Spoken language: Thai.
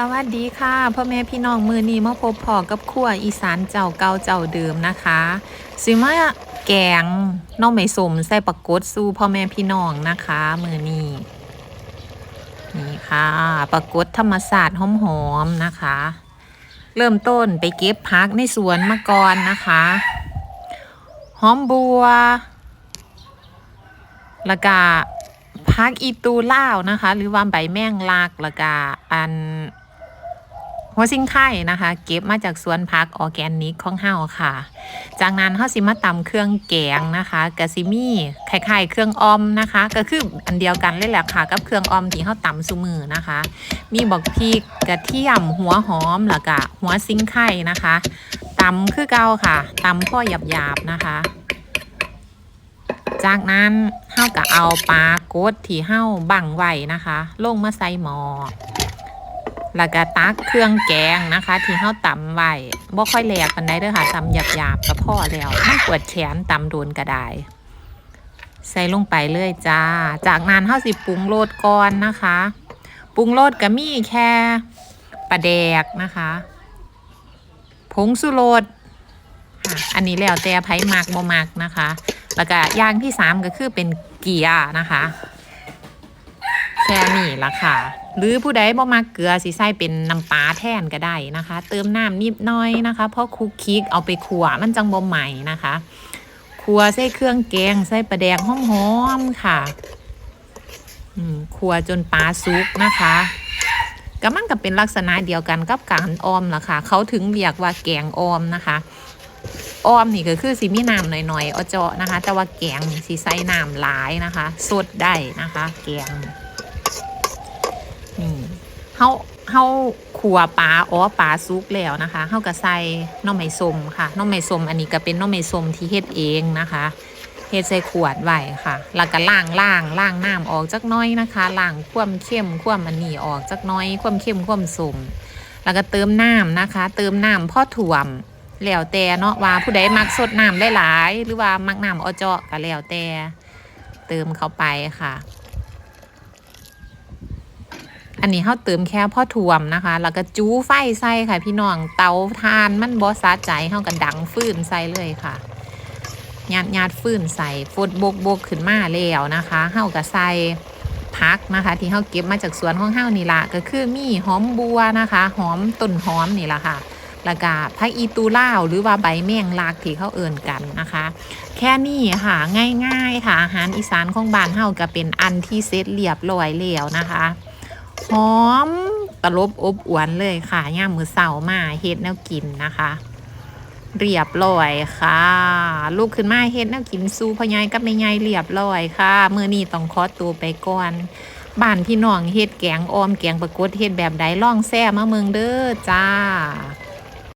สวัสดีค่ะพ่อแม่พี่น้องมือนี้มาพบพอกับครัวอีสานเจ้าเก่าเจ้าเดิมนะคะสิมาแกงน้องไม่สมใส่ปลากดสู้พ่อแม่พี่น้องนะคะมือนี้นี่ค่ะปลากดธรรมศาสตร์หอมๆนะคะ เริ่มต้นไปเก็บพักในสวนมาก่อนนะคะหอมบัวแล้วก็พักอีตูล่านะคะ หรือว่าใบแมงลากแล้วก็อัน หัวซิงไข่นะคะ เก็บมาจากสวนพักออแกนิกของเฮาค่ะ จากนั้นเฮาสิมาตำเครื่องแกงนะคะกะซิมีคล้ายๆเครื่องออมนะคะ ก็คืออันเดียวกันเลยแหละค่ะ กับเครื่องออมที่เฮาตำซุมือนะคะ มีบอกพริกกระเทียมหัวหอมแล้วก็หัวซิงไข่นะคะตำคือเก่าค่ะตำพ่อหยาบๆนะคะ จากนั้นเฮาก็เอาปลากดที่เฮาบังไว้นะคะ ลงมาใส่หมอ แล้วก็ตักเครื่องแกงนะคะ ที่เฮาตำไว้บ่ค่อยแหลกปานใดเด้อค่ะตำหยาบๆก็พอแล้วมันปวดแขนตำโดนก็ได้ใส่ลงไปเลยจ้า จากนั้นเฮาสิปรุงโรสก่อนนะคะปรุงโรสก็มีแค่ปลาแดกนะคะผงสุโรสค่ะอันนี้แล้วแต่ไผมักบ่มักนะคะ แล้วก็อย่างที่สามก็คือเป็นเกียร์นะคะ แค่นี้ละค่ะ หรือผู้ใดบ่มักเกลือสิใส่เป็นน้ำปลาแทนก็ได้นะคะ เติมน้ำนิดน้อยนะคะ เพราะคุกคิกเอาไปขัวมันจังบ่ใหม่นะคะขัวใส่เครื่องแกงใส่ปลาแดกหอมๆค่ะขัวจนปลาสุกนะคะก็มันก็เป็นลักษณะเดียวกันกับการออมล่ะค่ะ เขาถึงเรียกว่าแกงออมนะคะออมนี่ก็คือสีมีน้ำหน่อยๆเอาเจาะนะคะ แต่ว่าแกงสีใส่น้ำหลายนะคะสดได้นะคะ แกง เฮาเฮาขัวปลาอ๋อปลาซุกแล้วนะคะเฮาก็ใส่น้องไม้ส้มค่ะน้องไม้ส้มอันนี้ก็เป็นน้องไม้ส้มที่เฮ็ดเองนะคะเฮ็ดใส่ขวดไว้ค่ะ แล้วก็ล้างล้างล้างน้ำออกจักน้อยนะคะล้างความเข้มความอันนี้ออกจักน้อยความเข้มความสมแล้วก็เติมน้ำนะคะ เติมน้ำพ่อถ่วมแล้วแต่เนาะว่าผู้ใดมักสดน้ำได้หลายๆหรือว่ามักน้ำอเจาะก็แล้วแต่เติมเข้าไปค่ะ อันนี้เขาเติมแค่พ่อถ่วมนะคะ แล้วก็จู้ไฟใส่ค่ะ พี่น้องเตาทานมันบอสาใจเขาก็ดังฟืนใส่เลยค่ะญาดญาดฟืนใส่ฟดบกบกขึ้นมาแล้วนะคะเขาก็ใส่พักนะคะ ที่เขาเก็บมาจากสวนของเฮานี่ละก็คือมีหอมบัวนะคะ หอมต้นหอมนี่ละค่ะแล้วก็พักอีตูล่าวหรือว่าใบแมงลากที่เขาเอิ่นกันนะคะ แค่นี้ค่ะง่ายๆค่ะอาหารอีสานของบ้านเฮาก็เป็นอันที่เซตเรียบร้อยแล้วนะคะ หอมตลบอบอวนเลยค่ะย่ามมือเสามาเฮ็ดแนวกินนะคะ เรียบร้อยค่ะ ลูกขึ้นมาเฮ็ดแนวกินสู้พ่อใหญ่กับแม่ใหญ่เรียบร้อยค่ะมื้อนี้ต้องขอตัวไปก่อนบ้านพี่น้องเฮ็ดแกงออมแกงประกดเฮ็ดแบบใดล่องแซ่มาเมืองเด้อจ้า